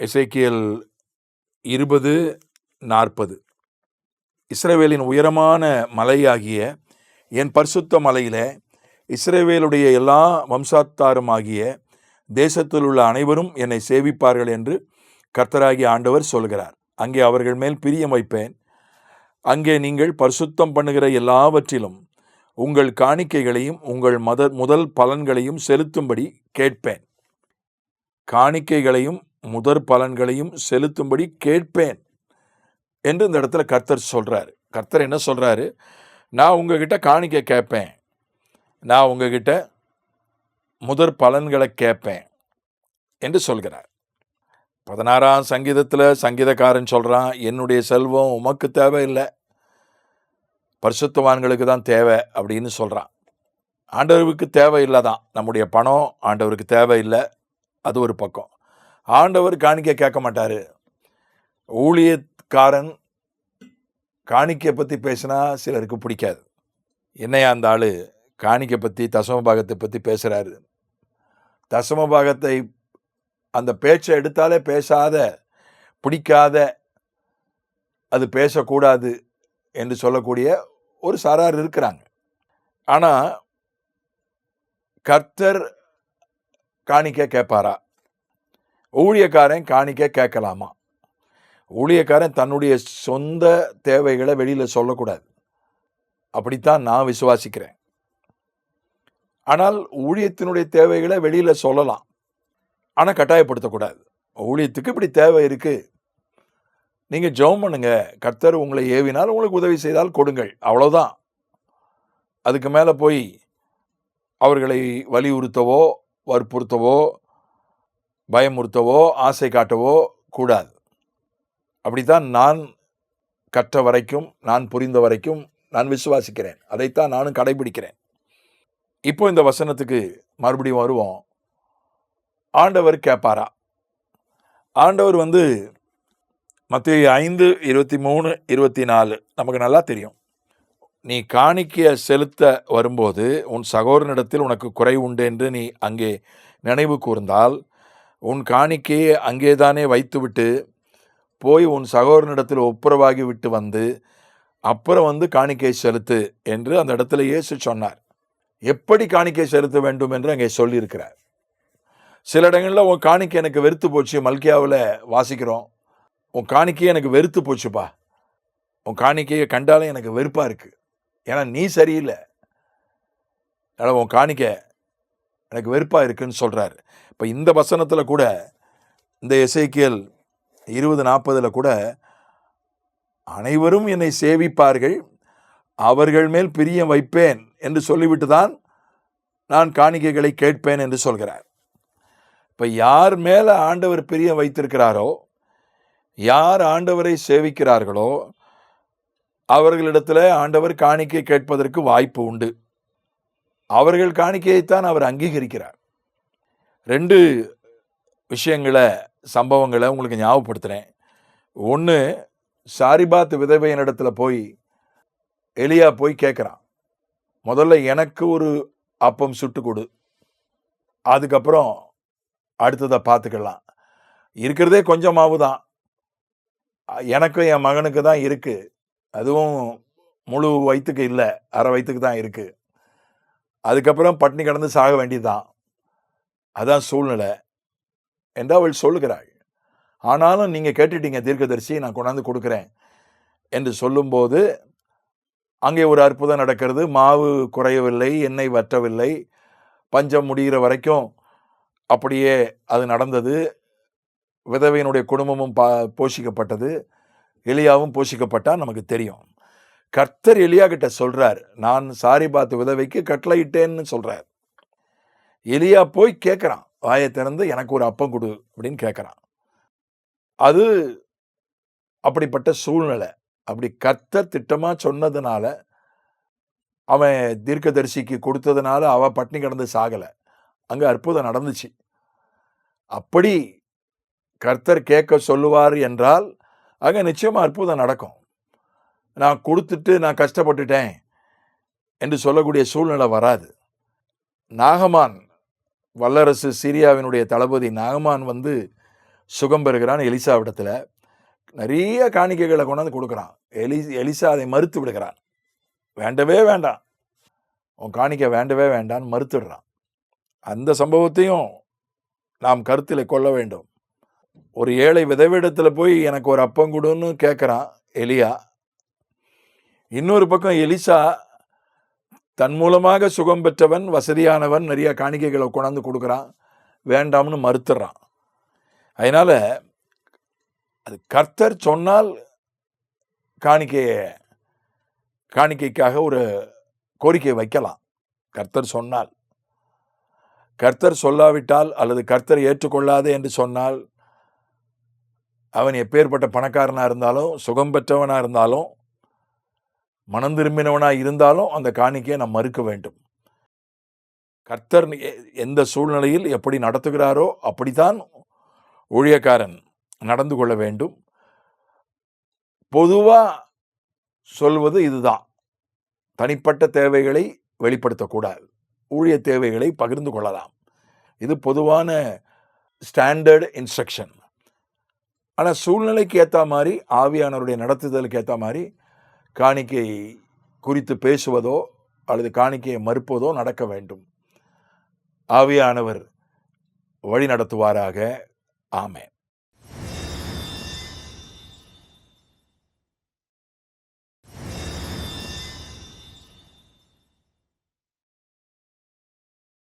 எசைக்கியல் இருபது நாற்பது. இஸ்ரேவேலின் உயரமான மலையாகிய என் பரிசுத்த மலையில் இஸ்ரேவேலுடைய எல்லா வம்சாத்தாருமாகிய தேசத்தில் உள்ள அனைவரும் என்னை சேவிப்பார்கள் என்று கர்த்தராகிய ஆண்டவர் சொல்கிறார். அங்கே அவர்கள் மேல் பிரியம் வைப்பேன். அங்கே நீங்கள் பரிசுத்தம் பண்ணுகிற எல்லாவற்றிலும் உங்கள் காணிக்கைகளையும் உங்கள் மத முதல் பலன்களையும் செலுத்தும்படி கேட்பேன். காணிக்கைகளையும் முதற் பலன்களையும் செலுத்தும்படி கேட்பேன் என்று இந்த இடத்துல கர்த்தர் சொல்கிறாரு கர்த்தர் என்ன சொல்கிறாரு நான் உங்ககிட்ட காணிக்க கேட்பேன். நான் உங்ககிட்ட முதற் பலன்களை கேட்பேன் என்று சொல்கிறார். பதினாறாம் சங்கீதத்தில் சங்கீதக்காரன் சொல்கிறான் என்னுடைய செல்வம் உமக்கு தேவையில்லை. பரிசுத்தவான்களுக்கு தான் தேவை அப்படின்னு சொல்கிறான் ஆண்டவருக்கு தேவையில்லை தான் நம்முடைய பணம் ஆண்டவருக்கு தேவையில்லை. அது ஒரு பக்கம். ஆண்டவர் காணிக்கை கேட்க மாட்டார். ஊழியக்காரன் காணிக்கை பற்றி பேசினா சிலருக்கு பிடிக்காது. என்னையா அந்த ஆள்? காணிக்கை பற்றி தசம பாகத்தை பற்றி பேசுகிறாரு தசம பாகத்தை அந்த பேச்சை எடுத்தாலே பேசாத பிடிக்காத அது பேசக்கூடாது என்று சொல்லக்கூடிய ஒரு சாரார் இருக்கிறாங்க. ஆனால் கர்த்தர் காணிக்க கேட்பாரா? ஊழியக்காரன் காணிக்க கேட்கலாமா? ஊழியக்காரன் தன்னுடைய சொந்த தேவைகளை வெளியில் சொல்லக்கூடாது. அப்படித்தான் நான் விசுவாசிக்கிறேன். ஆனால் ஊழியத்தினுடைய தேவைகளை வெளியில் சொல்லலாம். ஆனால் கட்டாயப்படுத்தக்கூடாது. ஊழியத்துக்கு இப்படி தேவை இருக்குது நீங்கள் ஜெபம் பண்ணுங்க. கர்த்தர் உங்களை ஏவினால் உங்களுக்கு உதவி செய்தால் கொடுங்கள். அவ்வளோதான் அதுக்கு மேலே போய் அவர்களை வலியுறுத்தவோ வற்புறுத்தவோ பயமுறுத்தவோ ஆசை காட்டவோ கூடாது. அப்படித்தான் நான் கற்ற வரைக்கும் நான் புரிந்த வரைக்கும் நான் விசுவாசிக்கிறேன். அதைத்தான் நானும் கடைபிடிக்கிறேன். இப்போ இந்த வசனத்துக்கு மறுபடியும் வருவோம். ஆண்டவர் கேட்பாரா? ஆண்டவர் வந்து மத்திய ஐந்து இருபத்தி மூணு இருபத்தி நாலு நமக்கு நல்லா தெரியும். நீ காணிக்கைய செலுத்த வரும்போது உன் சகோதரனிடத்தில் உனக்கு குறை உண்டு என்று நீ அங்கே நினைவு கூர்ந்தால் உன் காணிக்கையை அங்கேதானே வைத்துவிட்டு போய் உன் சகோதரனிடத்தில் ஒப்புரவாகி விட்டு வந்து அப்புறம் வந்து காணிக்கை செலுத்து என்று அந்த இடத்துல இயேசு சொன்னார். எப்படி காணிக்கை செலுத்த வேண்டும் என்று அங்கே சொல்லியிருக்கிறார். சில இடங்களில் உன் காணிக்கை எனக்கு வெறுத்து போச்சு மல்கியாவில் வாசிக்கிறோம். உன் காணிக்கையை எனக்கு வெறுத்து போச்சுப்பா. உன் காணிக்கையை கண்டாலே எனக்கு வெறுப்பாக இருக்குது ஏன்னா நீ சரியில்லை. அதனால் உன் காணிக்கை எனக்கு வெறுப்பாக இருக்குன்னு சொல்கிறாரு இப்போ இந்த வசனத்தில் கூட இந்த இசைக்கியல் இருபது நாற்பதில் கூட அனைவரும் என்னை சேவிப்பார்கள் அவர்கள் மேல் பிரியம் வைப்பேன் என்று சொல்லிவிட்டு தான் நான் காணிக்கைகளை கேட்பேன் என்று சொல்கிறார். இப்போ யார் மேலே ஆண்டவர் பிரியம் வைத்திருக்கிறாரோ யார் ஆண்டவரை சேவிக்கிறார்களோ அவர்களிடத்தில் ஆண்டவர் காணிக்கை கேட்பதற்கு வாய்ப்பு உண்டு. அவர்கள் காணிக்கையைத்தான் அவர் அங்கீகரிக்கிறார். ரெண்டு விஷயங்களை சம்பவங்களை உங்களுக்கு ஞாபகப்படுத்துகிறேன் ஒன்று சாரிபாத் விதவையனிடத்துல போய் எலியா போய் கேட்குறான் முதல்ல எனக்கு ஒரு அப்பம் சுட்டு கொடு. அதுக்கப்புறம் அடுத்ததை பார்த்துக்கலாம் இருக்கிறதே கொஞ்சமாவு தான். எனக்கும் என் மகனுக்கு தான் இருக்குது அதுவும் முழு வயிற்றுக்கு இல்லை அரை வயிற்றுக்கு தான் இருக்குது அதுக்கப்புறம் பட்னி கடந்து சாக வேண்டியதுதான். அதான் சூழ்நிலை. என்று அவள் சொல்லுகிறாள். ஆனாலும் நீங்கள் கேட்டுட்டீங்க தீர்க்கதரிசி நான் கொண்டாந்து கொடுக்குறேன் என்று சொல்லும்போது அங்கே ஒரு அற்புதம் நடக்கிறது. மாவு குறையவில்லை எண்ணெய் வற்றவில்லை. பஞ்சம் முடிகிற வரைக்கும் அப்படியே அது நடந்தது. விதவையினுடைய குடும்பமும் பா போஷிக்கப்பட்டது. எலியாவும் போஷிக்கப்பட்டால் நமக்கு தெரியும். கர்த்தர் எலியா கிட்ட சொல்கிறார் நான் சாரி பார்த்து விதவைக்கு கட்டளையிட்டேன்னு சொல்கிறார் எலியா போய் கேட்குறான் வாயை திறந்து எனக்கு ஒரு அப்பம் கொடு அப்படின்னு கேட்குறான் அது அப்படிப்பட்ட சூழ்நிலை. அப்படி கர்த்தர் திட்டமாக சொன்னதுனால அவன் தீர்க்கதரிசிக்கு கொடுத்ததுனால அவள் பட்னி கிடந்து சாகலை. அங்கே அற்புதம் நடந்துச்சு. அப்படி கர்த்தர் கேட்க சொல்லுவார் என்றால் அங்கே நிச்சயமாக அற்புதம் நடக்கும். நான் கொடுத்துட்டு நான் கஷ்டப்பட்டுட்டேன் என்று சொல்லக்கூடிய சூழ்நிலை வராது. நாகமான் வல்லரசு சீரியாவினுடைய தளபதி நாகமான் வந்து சுகம் பெறுகிறான் எலிசாவிடத்தில் நிறைய காணிக்கைகளை கொண்டாந்து கொடுக்குறான். எலி எலிசா அதை மறுத்து விடுகிறான். வேண்டவே வேண்டாம். உன் காணிக்கை வேண்டவே வேண்டான்னு மறுத்துடுறான். அந்த சம்பவத்தையும் நாம் கருத்தில் கொள்ள வேண்டும். ஒரு ஏழை விதவிடத்தில் போய் எனக்கு ஒரு அப்பம் கொடுன்னு கேட்குறான் எலியா. இன்னொரு பக்கம் எலிசா தன் மூலமாக சுகம் பெற்றவன் வசதியானவன் நிறைய காணிக்கைகளை கொண்டாந்து கொடுக்குறான் வேண்டாம்னு மறுத்துடுறான் அதனால் அது கர்த்தர் சொன்னால் காணிக்கையை காணிக்கைக்காக ஒரு கோரிக்கை வைக்கலாம். கர்த்தர் சொன்னால். கர்த்தர் சொல்லாவிட்டால் அல்லது கர்த்தர் ஏற்றுக்கொள்ளாதே என்று சொன்னால் அவன் எப்பேற்பட்ட பணக்காரனாக இருந்தாலும் சுகம் பெற்றவனாக இருந்தாலும் மனம் திரும்பினவனாக இருந்தாலும் அந்த காணிக்கையை நாம் மறுக்க வேண்டும். கர்த்தர் எ- எந்த சூழ்நிலையில் எப்படி நடத்துகிறாரோ அப்படித்தான் ஊழியக்காரன் நடந்து கொள்ள வேண்டும். பொதுவாக சொல்வது இதுதான். தனிப்பட்ட தேவைகளை வெளிப்படுத்தக்கூடாது. ஊழிய தேவைகளை பகிர்ந்து கொள்ளலாம். இது பொதுவான ஸ்டாண்டர்ட் இன்ஸ்ட்ரக்ஷன். ஆனால் சூழ்நிலைக்கு ஏற்ற மாதிரி ஆவியானவருடைய நடத்துதலுக்கு ஏற்ற மாதிரி காணிக்கை குறித்து பேசுவதோ அல்லது காணிக்கையை மறுப்பதோ நடக்க வேண்டும். ஆவியானவர் வழி நடத்துவாராக. ஆமே